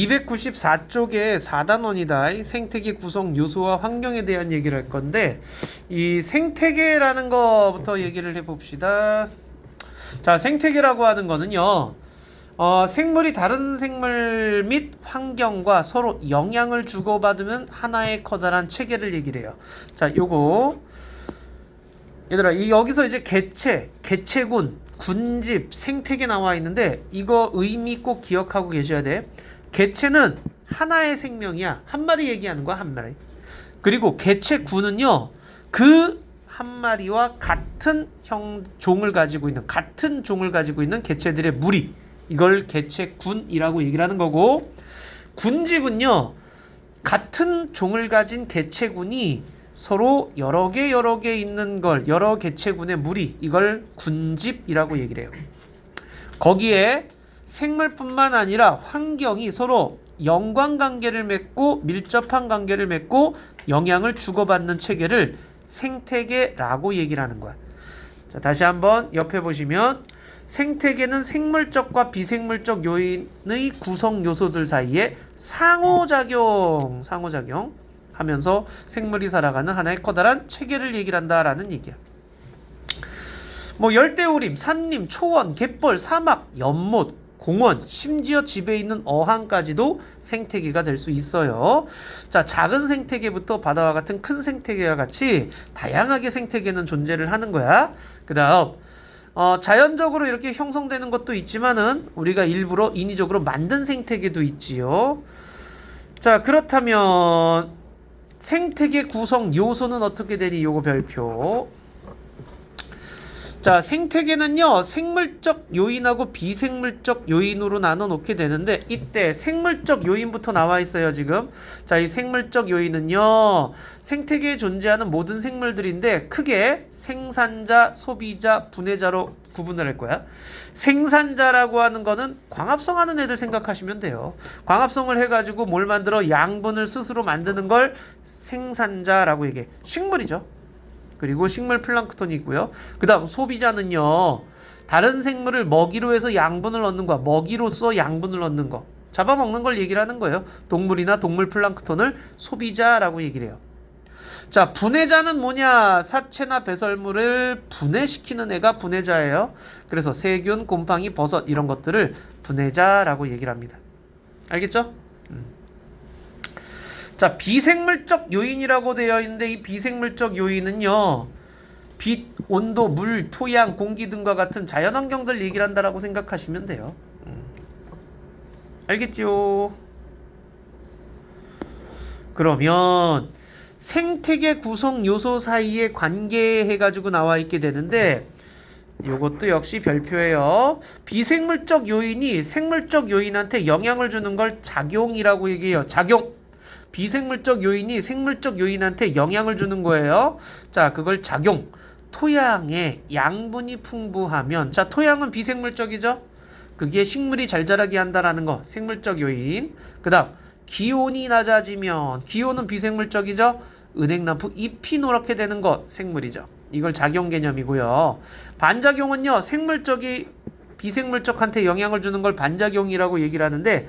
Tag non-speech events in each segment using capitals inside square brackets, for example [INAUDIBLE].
294쪽에 4단원이다. 생태계 구성 요소와 환경에 대한 얘기를 할 건데 이 생태계라는 거부터 얘기를 해 봅시다. 자, 생태계라고 하는 거는요. 어, 생물이 다른 생물 및 환경과 서로 영향을 주고받으면 하나의 커다란 체계를 얘기를 해요. 자, 요거 얘들아, 이 여기서 이제 개체, 개체군, 군집, 생태계 나와 있는데 이거 의미 꼭 기억하고 계셔야 돼. 개체는 하나의 생명이야. 한 마리 얘기하는 거야, 한 마리. 그리고 개체 군은요, 그 한 마리와 같은 형 종을 가지고 있는 같은 종을 가지고 있는 개체들의 무리. 이걸 개체 군이라고 얘기를 하는 거고 군집은요. 같은 종을 가진 개체군이 서로 여러 개 여러 개 있는 걸 여러 개체군의 무리 이걸 군집이라고 얘기를 해요. 거기에 생물뿐만 아니라 환경이 서로 연관 관계를 맺고 밀접한 관계를 맺고 영향을 주고받는 체계를 생태계라고 얘기를 하는 거야. 자, 다시 한번 옆에 보시면 생태계는 생물적과 비생물적 요인의 구성 요소들 사이에 상호작용, 상호작용 하면서 생물이 살아가는 하나의 커다란 체계를 얘기를 한다라는 얘기야. 뭐 열대우림, 산림, 초원, 갯벌, 사막, 연못, 공원, 심지어 집에 있는 어항까지도 생태계가 될 수 있어요. 자, 작은 생태계부터 바다와 같은 큰 생태계와 같이 다양하게 생태계는 존재를 하는 거야. 그 다음, 어, 자연적으로 이렇게 형성되는 것도 있지만은 우리가 일부러 인위적으로 만든 생태계도 있지요. 자, 그렇다면 생태계 구성 요소는 어떻게 되니? 요거 별표. 자, 생태계는요, 생물적 요인하고 비생물적 요인으로 나눠 놓게 되는데, 이때 생물적 요인부터 나와 있어요, 지금. 자, 이 생물적 요인은요, 생태계에 존재하는 모든 생물들인데, 크게 생산자, 소비자, 분해자로 구분을 할 거야. 생산자라고 하는 거는 광합성 하는 애들 생각하시면 돼요. 광합성을 해가지고 뭘 만들어 양분을 스스로 만드는 걸 생산자라고 얘기해. 식물이죠. 그리고 식물 플랑크톤이 있고요. 그 다음 소비자는요. 다른 생물을 먹이로 해서 양분을 얻는 거야. 먹이로서 양분을 얻는 거. 잡아먹는 걸 얘기를 하는 거예요. 동물이나 동물 플랑크톤을 소비자라고 얘기를 해요. 자, 분해자는 뭐냐? 사체나 배설물을 분해시키는 애가 분해자예요. 그래서 세균, 곰팡이, 버섯 이런 것들을 분해자라고 얘기를 합니다. 알겠죠? 음. 자, 비생물적 요인이라고 되어 있는데 이 비생물적 요인은요. 빛, 온도, 물, 토양, 공기 등과 같은 자연환경들 얘기를 한다라고 생각하시면 돼요. 음. 알겠지요? 그러면 생태계 구성 요소 사이에 관계해 가지고 나와 있게 되는데 이것도 역시 별표예요. 비생물적 요인이 생물적 요인한테 영향을 주는 걸 작용이라고 얘기해요. 작용. 비생물적 요인이 생물적 요인한테 영향을 주는 거예요. 자, 그걸 작용. 토양에 양분이 풍부하면 자, 토양은 비생물적이죠? 그게 식물이 잘 자라게 한다라는 거. 생물적 요인. 그다음 기온이 낮아지면 기온은 비생물적이죠? 은행나무 잎이 노랗게 되는 것 생물이죠. 이걸 작용 개념이고요. 반작용은요. 생물적이 비생물적한테 영향을 주는 걸 반작용이라고 얘기를 하는데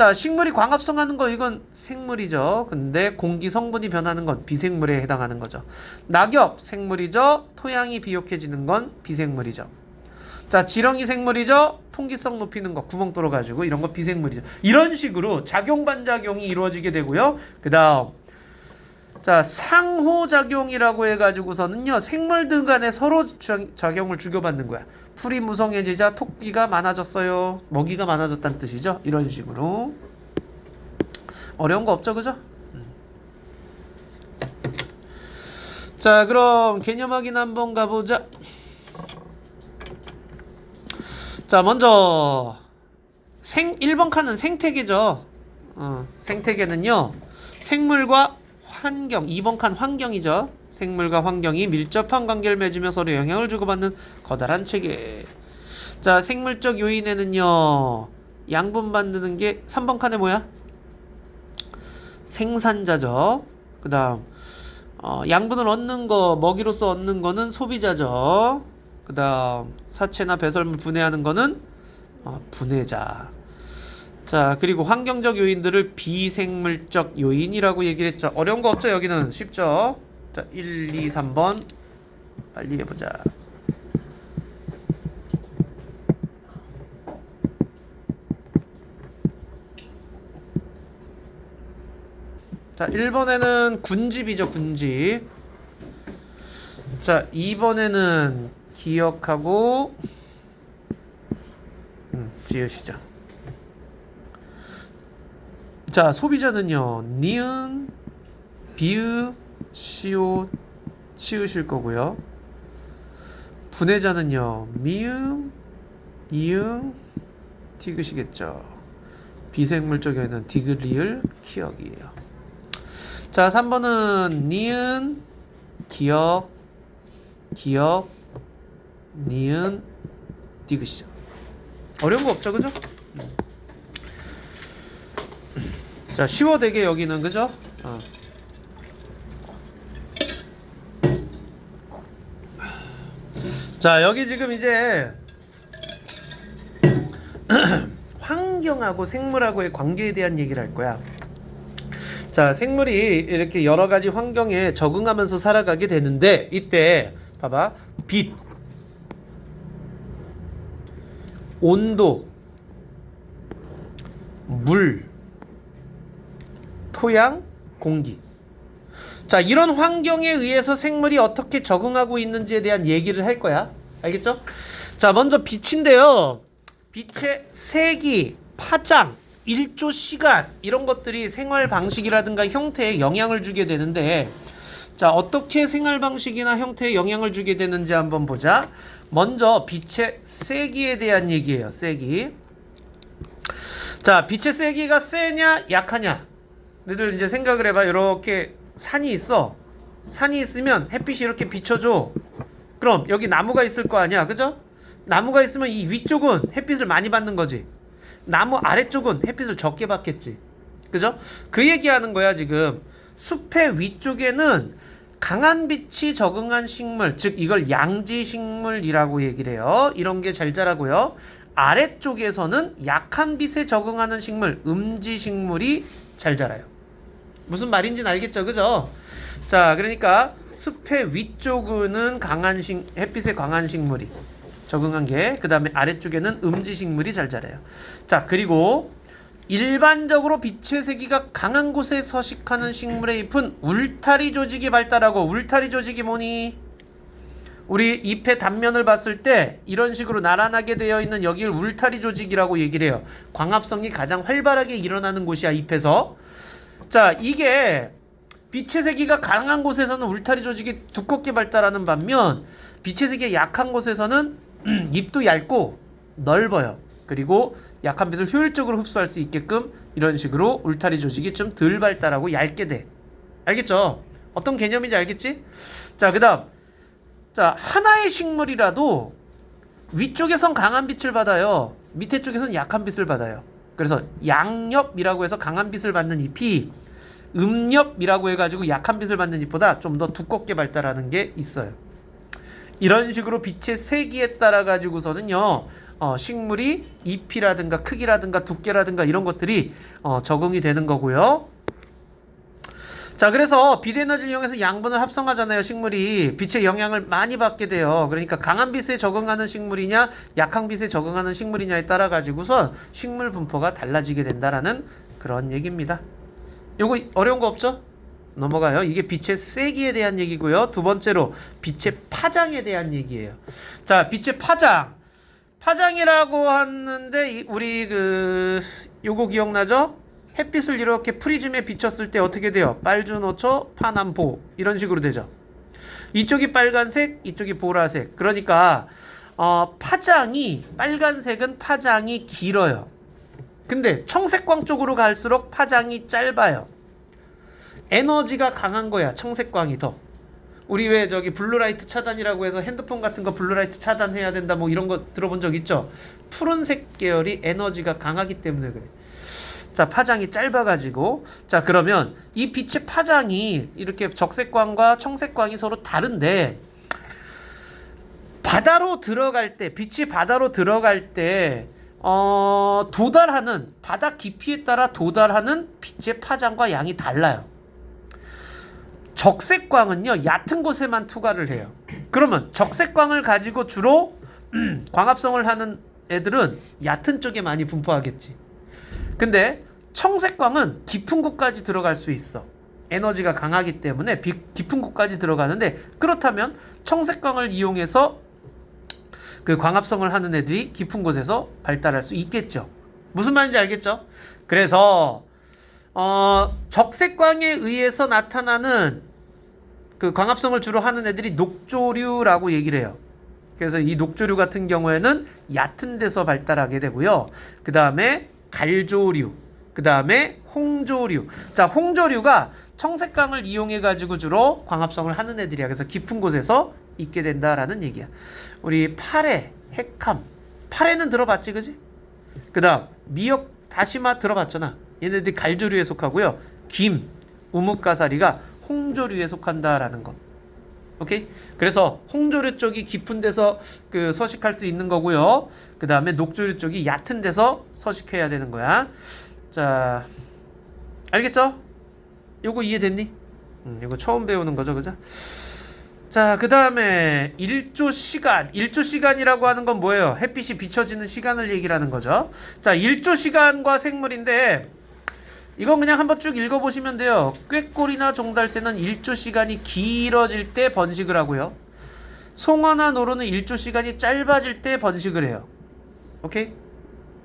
자, 식물이 광합성하는 거 이건 생물이죠. 근데 공기 성분이 변하는 건 비생물에 해당하는 거죠. 낙엽 생물이죠. 토양이 비옥해지는 건 비생물이죠. 자, 지렁이 생물이죠. 통기성 높이는 거 구멍 뚫어 가지고 이런 거 비생물이죠. 이런 식으로 작용 반작용이 이루어지게 되고요. 그다음 자, 상호작용이라고 해가지고서는요, 생물들 간에 서로 자- 작용을 주고받는 거야. 풀이 무성해지자 토끼가 많아졌어요. 먹이가 많아졌다는 뜻이죠. 이런 식으로. 어려운 거 없죠, 그죠? 음. 자, 그럼 개념 확인 한번 가보자. 자, 먼저, 생, 1번 칸은 생태계죠. 어, 생태계는요, 생물과 환경, 2번 칸 환경이죠. 생물과 환경이 밀접한 관계를 맺으며 서로 영향을 주고받는 거다란 체계. 자, 생물적 요인에는요, 양분 만드는 게 3번 칸에 뭐야? 생산자죠. 그 다음, 어, 양분을 얻는 거, 먹이로서 얻는 거는 소비자죠. 그 다음, 사체나 배설물 분해하는 거는 어, 분해자. 자, 그리고 환경적 요인들을 비생물적 요인이라고 얘기를 했죠. 어려운 거 없죠? 여기는 쉽죠? 자, 1, 2, 3번 빨리 해보자. 자, 1번에는 군집이죠, 군집. 자, 2번에는 기억하고 음, 지으시죠. 자, 소비자는요. 니은, 비읍, 시옷 치우실 거고요. 분해자는요. 미음, 이응, 티그시겠죠. 비생물 쪽에는 디귿리을, 키역이에요. 자, 3번은 니은, 기역, 기역, 니은, 디귿이죠. 어려운 거 없죠, 그죠? 자, 쉬워 되게 여기는 그죠? 어. 자, 여기 지금 이제 [CLEARS THROAT] 환경하고 생물하고의 관계에 대한 얘기를 할 거야. 자, 생물이 이렇게 여러 가지 환경에 적응하면서 살아가게 되는데 이때 봐봐. 빛, 온도, 물, 토양, 공기. 자, 이런 환경에 의해서 생물이 어떻게 적응하고 있는지에 대한 얘기를 할 거야. 알겠죠? 자, 먼저 빛인데요. 빛의 세기, 파장, 일조 시간 이런 것들이 생활 방식이라든가 형태에 영향을 주게 되는데 자, 어떻게 생활 방식이나 형태에 영향을 주게 되는지 한번 보자. 먼저 빛의 세기에 대한 얘기예요. 세기. 자, 빛의 세기가 세냐, 약하냐? 너희들 이제 생각을 해봐. 이렇게 산이 있어. 산이 있으면 햇빛이 이렇게 비춰줘. 그럼 여기 나무가 있을 거 아니야. 그죠? 나무가 있으면 이 위쪽은 햇빛을 많이 받는 거지. 나무 아래쪽은 햇빛을 적게 받겠지. 그죠? 그 얘기하는 거야, 지금. 숲의 위쪽에는 강한 빛이 적응한 식물, 즉 이걸 양지 식물이라고 얘기를 해요. 이런 게 잘 자라고요. 아래쪽에서는 약한 빛에 적응하는 식물, 음지 식물이 잘 자라요. 무슨 말인지는 알겠죠, 그죠? 자, 그러니까 숲의 위쪽은 강한 식, 햇빛에 강한 식물이 적응한 게, 그 다음에 아래쪽에는 음지 식물이 잘 자라요. 자, 그리고 일반적으로 빛의 세기가 강한 곳에 서식하는 식물의 잎은 울타리 조직이 발달하고 울타리 조직이 뭐니? 우리 잎의 단면을 봤을 때 이런 식으로 나란하게 되어 있는 여기를 울타리 조직이라고 얘기를 해요. 광합성이 가장 활발하게 일어나는 곳이야, 잎에서. 자, 이게 빛의 세기가 강한 곳에서는 울타리 조직이 두껍게 발달하는 반면 빛의 세기가 약한 곳에서는 [CLEARS THROAT] 잎도 얇고 넓어요. 그리고 약한 빛을 효율적으로 흡수할 수 있게끔 이런 식으로 울타리 조직이 좀 덜 발달하고 얇게 돼. 알겠죠? 어떤 개념인지 알겠지? 자, 그 다음 자, 하나의 식물이라도 위쪽에선 강한 빛을 받아요. 밑에 쪽에선 약한 빛을 받아요. 그래서 양엽이라고 해서 강한 빛을 받는 잎이 음엽이라고 해가지고 약한 빛을 받는 잎보다 좀 더 두껍게 발달하는 게 있어요. 이런 식으로 빛의 세기에 따라 가지고서는요, 어, 식물이 잎이라든가 크기라든가 두께라든가 이런 것들이 어, 적응이 되는 거고요. 자, 그래서 빛 에너지를 이용해서 양분을 합성하잖아요, 식물이. 빛의 영향을 많이 받게 돼요. 그러니까 강한 빛에 적응하는 식물이냐, 약한 빛에 적응하는 식물이냐에 따라 가지고서 식물 분포가 달라지게 된다라는 그런 얘기입니다. 요거 어려운 거 없죠? 넘어가요. 이게 빛의 세기에 대한 얘기고요. 두 번째로 빛의 파장에 대한 얘기예요. 자, 빛의 파장. 파장이라고 하는데 이- 우리 그 요거 기억나죠? 햇빛을 이렇게 프리즘에 비쳤을 때 어떻게 돼요? 빨주노초, 파남보 이런 식으로 되죠. 이쪽이 빨간색, 이쪽이 보라색. 그러니까 어, 파장이 빨간색은 파장이 길어요. 근데 청색광 쪽으로 갈수록 파장이 짧아요. 에너지가 강한 거야. 청색광이 더. 우리 왜 저기 블루라이트 차단이라고 해서 핸드폰 같은 거 블루라이트 차단해야 된다 뭐 이런 거 들어본 적 있죠? 푸른색 계열이 에너지가 강하기 때문에 그래. 자, 파장이 짧아가지고. 자, 그러면 이 빛의 파장이 이렇게 적색광과 청색광이 서로 다른데, 바다로 들어갈 때, 빛이 바다로 들어갈 때, 어, 도달하는 바닥 깊이에 따라 도달하는 빛의 파장과 양이 달라요. 적색광은요 얕은 곳에만 투과를 해요. 그러면 적색광을 가지고 주로 [CLEARS THROAT] 광합성을 하는 애들은 얕은 쪽에 많이 분포하겠지. 근데 청색광은 깊은 곳까지 들어갈 수 있어. 에너지가 강하기 때문에 비- 깊은 곳까지 들어가는데 그렇다면 청색광을 이용해서 그 광합성을 하는 애들이 깊은 곳에서 발달할 수 있겠죠. 무슨 말인지 알겠죠? 그래서 어, 적색광에 의해서 나타나는 그 광합성을 주로 하는 애들이 녹조류라고 얘기를 해요. 그래서 이 녹조류 같은 경우에는 얕은 데서 발달하게 되고요. 그 다음에 갈조류, 그 다음에 홍조류. 자, 홍조류가 청색광을 이용해 가지고 주로 광합성을 하는 애들이야. 그래서 깊은 곳에서 있게 된다라는 얘기야. 우리 파래, 핵함, 파래는 들어봤지, 그지? 그 다음 미역, 다시마 들어봤잖아. 얘네들이 갈조류에 속하고요. 김, 우뭇가사리가 홍조류에 속한다라는 것. 오케이? 그래서 홍조류 쪽이 깊은 데서 그 서식할 수 있는 거고요. 그 다음에 녹조류 쪽이 얕은 데서 서식해야 되는 거야. 자, 알겠죠? 요거 이해됐니? 음, 이거 처음 배우는 거죠, 그죠? 자, 그 다음에 일조 시간. 일조 시간이라고 하는 건 뭐예요? 햇빛이 비춰지는 시간을 얘기하는 거죠. 자, 일조 시간과 생물인데 이건 그냥 한번 쭉 읽어보시면 돼요. 꾀꼬리나 종달새는 일조 시간이 길어질 때 번식을 하고요. 송어나 노루는 일조 시간이 짧아질 때 번식을 해요. 오케이?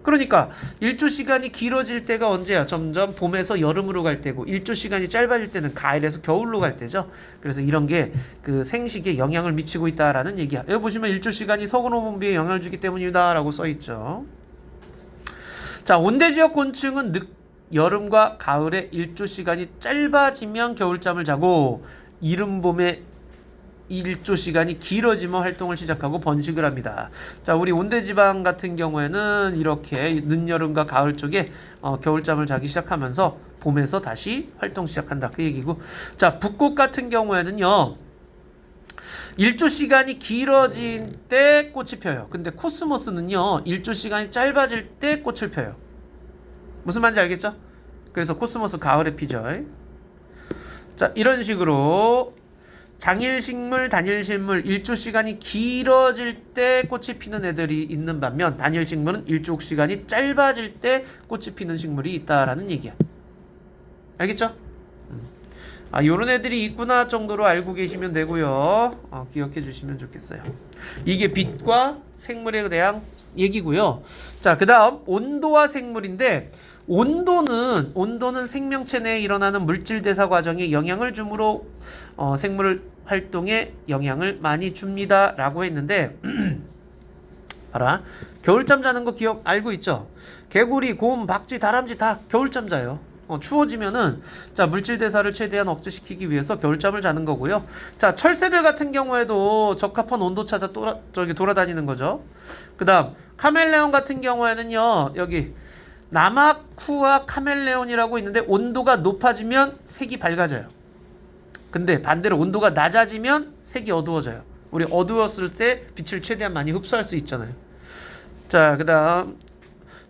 그러니까 일조 시간이 길어질 때가 언제야? 점점 봄에서 여름으로 갈 때고 일조 시간이 짧아질 때는 가을에서 겨울로 갈 때죠. 그래서 이런 게 그 생식에 영향을 미치고 있다라는 얘기야. 여기 보시면 일조 시간이 서구노 분비에 영향을 주기 때문이다라고 써 있죠. 자, 온대 지역 곤충은 늦 여름과 가을에 일조 시간이 짧아지면 겨울잠을 자고 이른 봄에 일조 시간이 길어지면 활동을 시작하고 번식을 합니다. 자, 우리 온대지방 같은 경우에는 이렇게 늦여름과 가을 쪽에 어, 겨울잠을 자기 시작하면서 봄에서 다시 활동 시작한다. 그 얘기고. 자, 북극 같은 경우에는요. 일조 시간이 길어진 때 꽃이 펴요. 근데 코스모스는요. 일조 시간이 짧아질 때 꽃을 펴요. 무슨 말인지 알겠죠? 그래서 코스모스 가을에 피죠. 자, 이런 식으로 장일식물, 단일식물 일조 시간이 길어질 때 꽃이 피는 애들이 있는 반면 단일식물은 일조 시간이 짧아질 때 꽃이 피는 식물이 있다라는 얘기야. 알겠죠? 음. 아, 요런 애들이 있구나 정도로 알고 계시면 되고요. 어, 기억해 주시면 좋겠어요. 이게 빛과 생물에 대한 얘기고요. 자, 그 다음 온도와 생물인데 온도는 온도는 생명체 내에 일어나는 물질 대사 과정에 영향을 주므로 어, 생물 활동에 영향을 많이 줍니다라고 했는데 [CLEARS THROAT] 봐라 겨울잠 자는 거 기억 알고 있죠? 개구리, 곰, 박쥐, 다람쥐 다 겨울잠 자요. 어, 추워지면은 자 물질 대사를 최대한 억제시키기 위해서 겨울잠을 자는 거고요. 자 철새들 같은 경우에도 적합한 온도 찾아 돌아, 저기 돌아다니는 거죠. 그다음 카멜레온 같은 경우에는요 여기 나마쿠와 카멜레온이라고 있는데 온도가 높아지면 색이 밝아져요. 근데 반대로 온도가 낮아지면 색이 어두워져요. 우리 어두웠을 때 빛을 최대한 많이 흡수할 수 있잖아요. 자, 그다음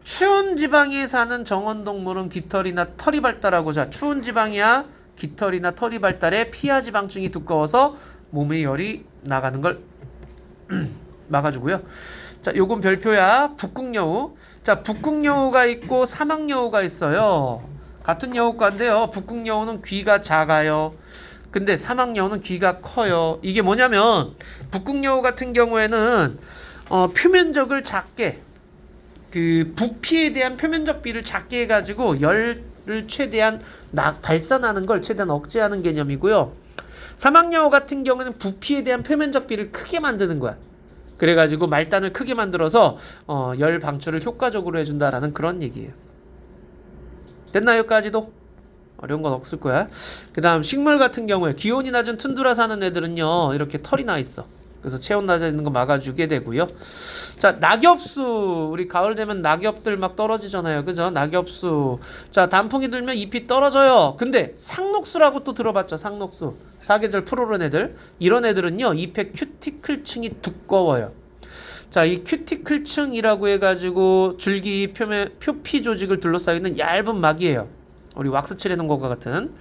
추운 지방에 사는 정원 동물은 깃털이나 털이 발달하고 자 추운 지방이야 깃털이나 털이 발달해 피하 지방층이 두꺼워서 몸에 열이 나가는 걸 [CLEARS THROAT] 막아주고요. 자, 요건 별표야. 북극여우. 자, 북극여우가 있고 사막여우가 있어요. 같은 여우과인데요. 북극여우는 귀가 작아요. 근데 사막여우는 귀가 커요. 이게 뭐냐면 북극여우 같은 경우에는 어, 표면적을 작게 그 부피에 대한 표면적 비를 작게 해가지고 열을 최대한 나, 발산하는 걸 최대한 억제하는 개념이고요. 사막여우 같은 경우는 부피에 대한 표면적 비를 크게 만드는 거야. 그래가지고 말단을 크게 만들어서 어, 열 방출을 효과적으로 해준다라는 그런 얘기예요. 됐나요, 여기까지도? 어려운 건 없을 거야. 그 다음 식물 같은 경우에 기온이 낮은 툰드라 사는 애들은요 이렇게 털이 나 있어. 그래서 체온 낮아지는 거 막아주게 되고요. 자 낙엽수 우리 가을 되면 낙엽들 막 떨어지잖아요, 그죠? 낙엽수. 자 단풍이 들면 잎이 떨어져요. 근데 상록수라고 또 들어봤죠, 상록수. 사계절 푸르른 애들. 이런 애들은요 잎의 큐티클층이 두꺼워요. 자, 이 큐티클층이라고 해가지고 줄기 표면 표피 조직을 둘러싸여 있는 얇은 막이에요. 우리 왁스 칠해놓은 것과 같은.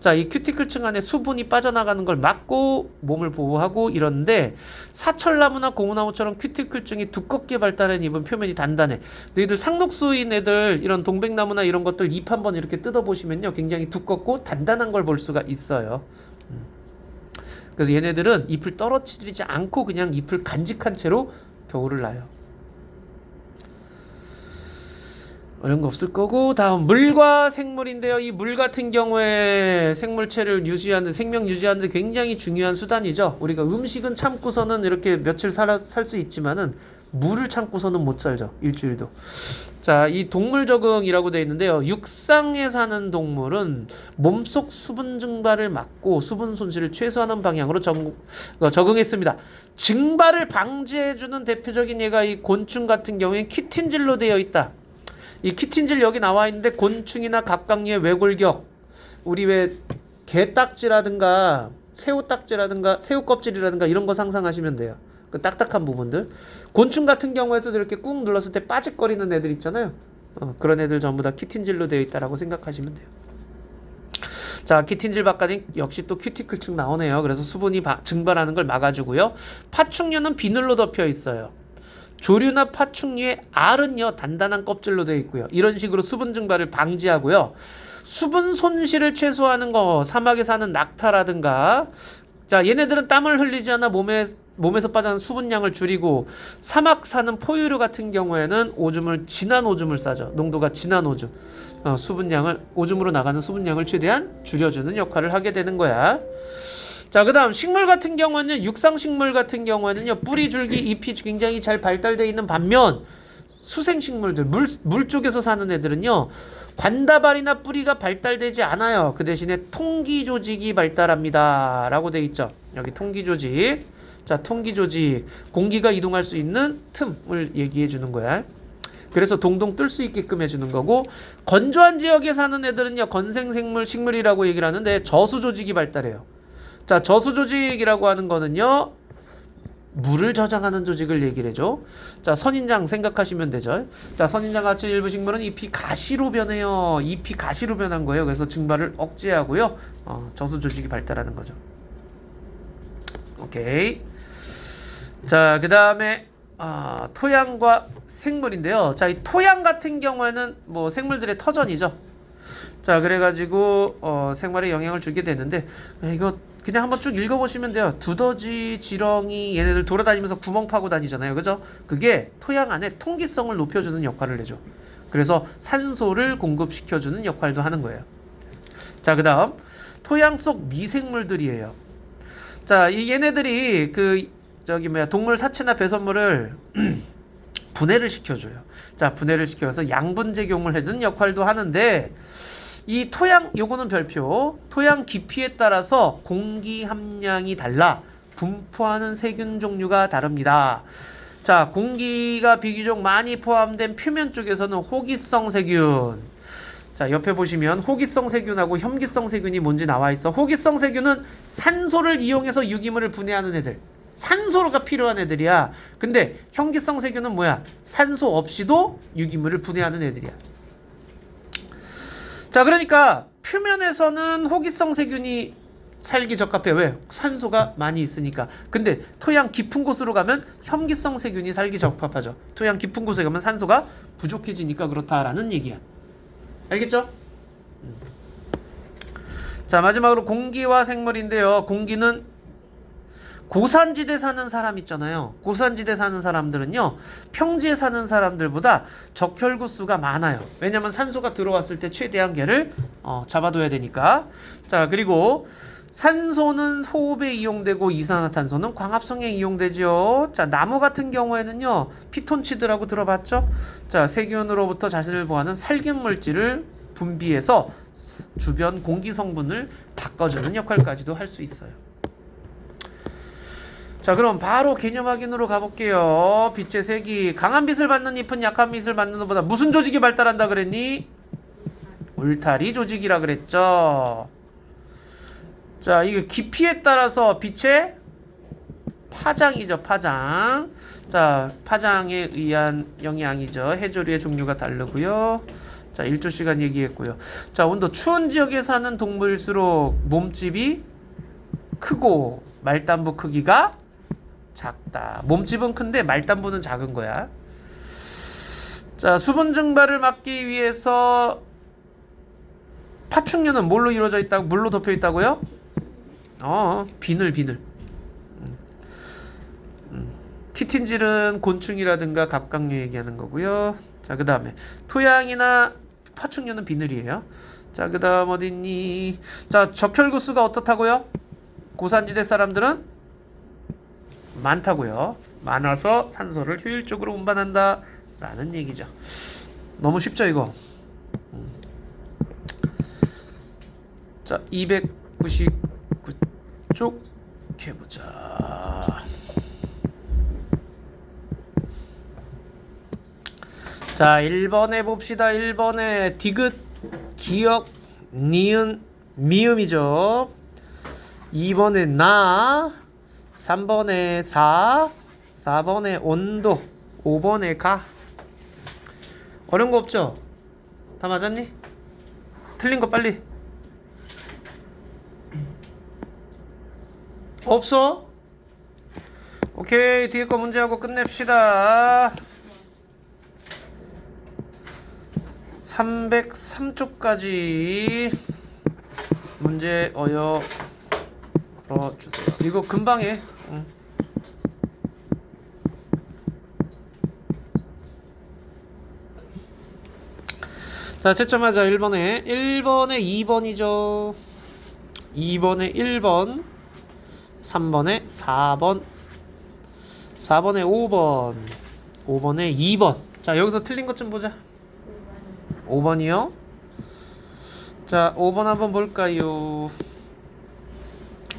자, 이 큐티클층 안에 수분이 빠져나가는 걸 막고 몸을 보호하고 이런데 사철나무나 고무나무처럼 큐티클층이 두껍게 발달한 잎은 표면이 단단해. 너희들 상록수인 애들 이런 동백나무나 이런 것들 잎 한번 이렇게 뜯어보시면요. 굉장히 두껍고 단단한 걸 볼 수가 있어요. 음. 그래서 얘네들은 잎을 떨어뜨리지 않고 그냥 잎을 간직한 채로 겨울을 나요. 어려운 거 없을 거고 다음 물과 생물인데요. 이 물 같은 경우에 생물체를 유지하는 생명 유지하는 데 굉장히 중요한 수단이죠. 우리가 음식은 참고서는 이렇게 며칠 살 수 있지만은 물을 참고서는 못 살죠. 일주일도. 자, 이 동물 적응이라고 되어 있는데요. 육상에 사는 동물은 몸속 수분 증발을 막고 수분 손실을 최소화하는 방향으로 적, 어, 적응했습니다. 증발을 방지해주는 대표적인 예가 이 곤충 같은 경우에 키틴질로 되어 있다. 이 키틴질 여기 나와 있는데 곤충이나 각각류의 외골격 우리 왜 개딱지라든가 새우 딱지라든가 새우 껍질이라든가 이런 거 상상하시면 돼요. 그 딱딱한 부분들. 곤충 같은 경우에서도 이렇게 꾹 눌렀을 때 빠직거리는 애들 있잖아요. 어, 그런 애들 전부 다 키틴질로 되어 있다라고 생각하시면 돼요. 자, 키틴질 바깥에 역시 또 큐티클층 나오네요. 그래서 수분이 바- 증발하는 걸 막아주고요. 파충류는 비늘로 덮여 있어요. 조류나 파충류의 알은요 단단한 껍질로 되어 있고요. 이런 식으로 수분 증발을 방지하고요. 수분 손실을 최소화하는 거 사막에 사는 낙타라든가 자 얘네들은 땀을 흘리지 않아 몸에 몸에서 빠져나는 수분량을 줄이고 사막 사는 포유류 같은 경우에는 오줌을 진한 오줌을 싸죠. 농도가 진한 오줌. 어, 수분량을 오줌으로 나가는 수분량을 최대한 줄여주는 역할을 하게 되는 거야. 자, 그 다음 식물 같은 경우는 육상 식물 같은 경우에는요 뿌리 줄기 잎이 굉장히 잘 발달되어 있는 반면 수생 식물들 물, 물 쪽에서 사는 애들은요 관다발이나 뿌리가 발달되지 않아요. 그 대신에 통기 조직이 발달합니다 라고 돼 있죠. 여기 통기 조직. 자, 통기 조직 공기가 이동할 수 있는 틈을 얘기해 주는 거야. 그래서 동동 뜰 수 있게끔 해주는 거고 건조한 지역에 사는 애들은요 건생생물 식물이라고 얘기를 하는데 저수 조직이 발달해요. 자, 저수 조직이라고 하는 거는요. 물을 저장하는 조직을 얘기를 해줘. 자, 선인장 생각하시면 되죠. 자, 선인장 같이 일부 식물은 잎이 가시로 변해요. 잎이 가시로 변한 거예요. 그래서 증발을 억제하고요. 어, 저수 조직이 발달하는 거죠. 오케이. 자, 그 다음에 아, 토양과 생물인데요. 자, 이 토양 같은 경우에는 뭐 생물들의 터전이죠. 자, 그래가지고 어, 생활에 영향을 주게 되는데 아, 이거 그냥 한번 쭉 읽어보시면 돼요. 두더지, 지렁이 얘네들 돌아다니면서 구멍 파고 다니잖아요, 그죠? 그게 토양 안에 통기성을 높여주는 역할을 해줘. 그래서 산소를 공급시켜주는 역할도 하는 거예요. 자, 그 다음 토양 속 미생물들이에요. 자, 이 얘네들이 그 저기 뭐야 동물 사체나 배설물을 [CLEARS THROAT] 분해를 시켜줘요. 자, 분해를 시켜서 양분 제공을 해주는 역할도 하는데 이 토양 요거는 별표 토양 깊이에 따라서 공기 함량이 달라 분포하는 세균 종류가 다릅니다. 자, 공기가 비교적 많이 포함된 표면 쪽에서는 호기성 세균. 자, 옆에 보시면 호기성 세균하고 혐기성 세균이 뭔지 나와 있어. 호기성 세균은 산소를 이용해서 유기물을 분해하는 애들. 산소가 필요한 애들이야. 근데 혐기성 세균은 뭐야? 산소 없이도 유기물을 분해하는 애들이야. 자, 그러니까 표면에서는 호기성 세균이 살기 적합해. 왜? 산소가 많이 있으니까. 근데 토양 깊은 곳으로 가면 혐기성 세균이 살기 적합하죠. 토양 깊은 곳에 가면 산소가 부족해지니까 그렇다라는 얘기야. 알겠죠? 음. 자, 마지막으로 공기와 생물인데요. 공기는 고산지대 사는 사람 있잖아요. 고산지대 사는 사람들은요, 평지에 사는 사람들보다 적혈구 수가 많아요. 왜냐면 산소가 들어왔을 때 최대한 개를 어, 잡아둬야 되니까. 자, 그리고 산소는 호흡에 이용되고 이산화탄소는 광합성에 이용되죠. 자, 나무 같은 경우에는요, 피톤치드라고 들어봤죠? 자, 세균으로부터 자신을 보호하는 살균 물질을 분비해서 주변 공기 성분을 바꿔주는 역할까지도 할 수 있어요. 자 그럼 바로 개념 확인으로 가볼게요 빛의 색이 강한 빛을 받는 잎은 약한 빛을 받는 것보다 무슨 조직이 발달한다 그랬니? 울타리 조직이라 그랬죠 자 이게 깊이에 따라서 빛의 파장이죠, 파장. 자, 파장에 의한 영향이죠. 해조류의 종류가 다르고요. 자, 1조 시간 얘기했고요. 자, 온도 추운 지역에 사는 동물일수록 몸집이 크고 말단부 크기가 작다. 몸집은 큰데 말단부는 작은 거야. 자, 수분 증발을 막기 위해서 파충류는 뭘로 이루어져 있다고 물로 덮여 있다고요? 어, 비늘 비늘. 음. 음. 키틴질은 곤충이라든가 갑각류 얘기하는 거고요. 자, 그 다음에 토양이나 파충류는 비늘이에요. 자, 그 다음 어딨니? 자, 적혈구수가 어떻다고요? 고산지대 사람들은 많다고요. 많아서 산소를 효율적으로 운반한다. 라는 얘기죠. 너무 쉽죠, 이거? 음. 자, 299쪽 해보자. 자, 1번에 봅시다. 1번에 디귿, 기역, 니은, 미음이죠. 2번에 나, 3번에 사, 4번에 온도, 5번에 가. 어려운 거 없죠? 다 맞았니? 틀린 거 빨리. 없어? 오케이, 뒤에 거 문제하고 끝냅시다. 303쪽까지 문제 어여 풀 어 주세요. 이거 금방 해. 응. 자, 채점하자. 1번에. 1번에 2번이죠. 2번에 1번. 3번에 4번. 4번에 5번. 5번에 2번. 자, 여기서 틀린 것 좀 보자. 5번이요. 자, 5번 한번 볼까요?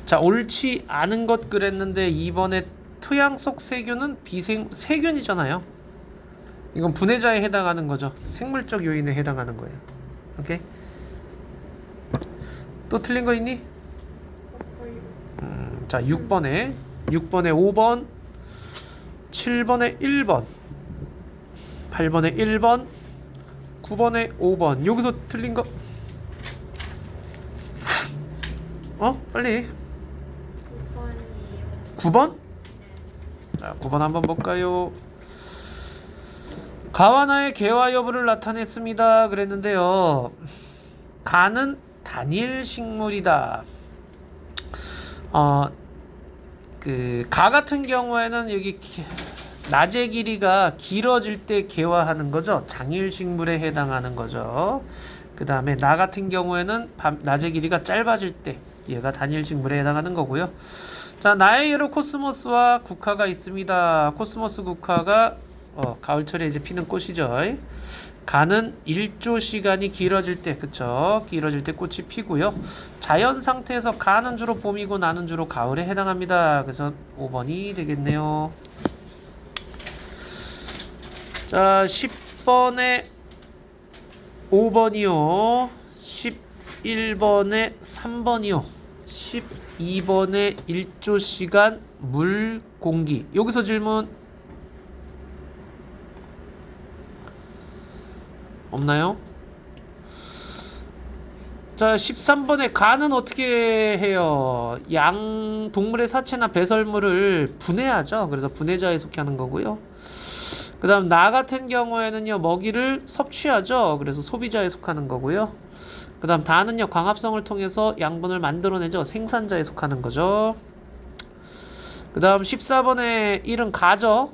자, 옳지 않은 것 그랬는데 2번에 토양 속 세균은 비생 세균이잖아요. 이건 분해자에 해당하는 거죠. 생물적 요인에 해당하는 거예요. 오케이? 또 틀린 거 있니? 음, 자, 6번에 6번에 5번 7번에 1번 8번에 1번 9번에 5번 여기서 틀린 거 어? 빨리 9번? 자, 9번 한번 볼까요? 가와 나의 개화 여부를 나타냈습니다. 그랬는데요. 가는 단일 식물이다. 어, 그, 가 같은 경우에는 여기 기- 낮의 길이가 길어질 때 개화하는 거죠. 장일 식물에 해당하는 거죠. 그 다음에 나 같은 경우에는 밤, 낮의 길이가 짧아질 때 얘가 단일 식물에 해당하는 거고요. 자, 나의 예로 코스모스와 국화가 있습니다. 코스모스 국화가 어, 가을철에 이제 피는 꽃이죠. 가는 일조 시간이 길어질 때, 그쵸? 길어질 때 꽃이 피고요. 자연 상태에서 가는 주로 봄이고 나는 주로 가을에 해당합니다. 그래서 5번이 되겠네요. 자, 10번에 5번이요. 11번에 3번이요. 12번에 1조 시간 물 공기. 여기서 질문 없나요? 자, 13번에 간은 어떻게 해요? 양 동물의 사체나 배설물을 분해하죠. 그래서 분해자에 속하는 거고요. 그 다음 나 같은 경우에는요 먹이를 섭취하죠 그래서 소비자에 속하는 거고요 그 다음 다는요 광합성을 통해서 양분을 만들어내죠. 생산자에 속하는 거죠. 그 다음 14번에 1은 가죠.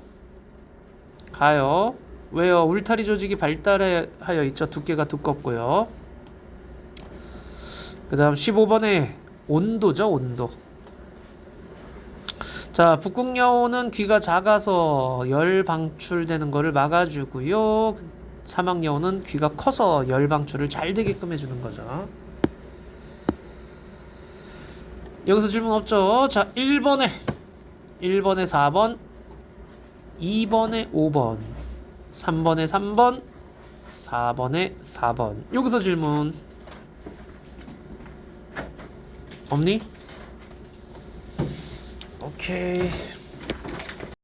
가요. 왜요? 울타리 조직이 발달하여 있죠. 두께가 두껍고요. 그 다음 15번에 온도죠 온도. 자, 북극여우는 귀가 작아서 열 방출되는 거를 막아주고요. 사막여우는 귀가 커서 열 방출을 잘 되게끔 해주는 거죠. 여기서 질문 없죠? 자, 1번에 1번에 4번 2번에 5번 3번에 3번 4번에 4번 여기서 질문 없니? 오케이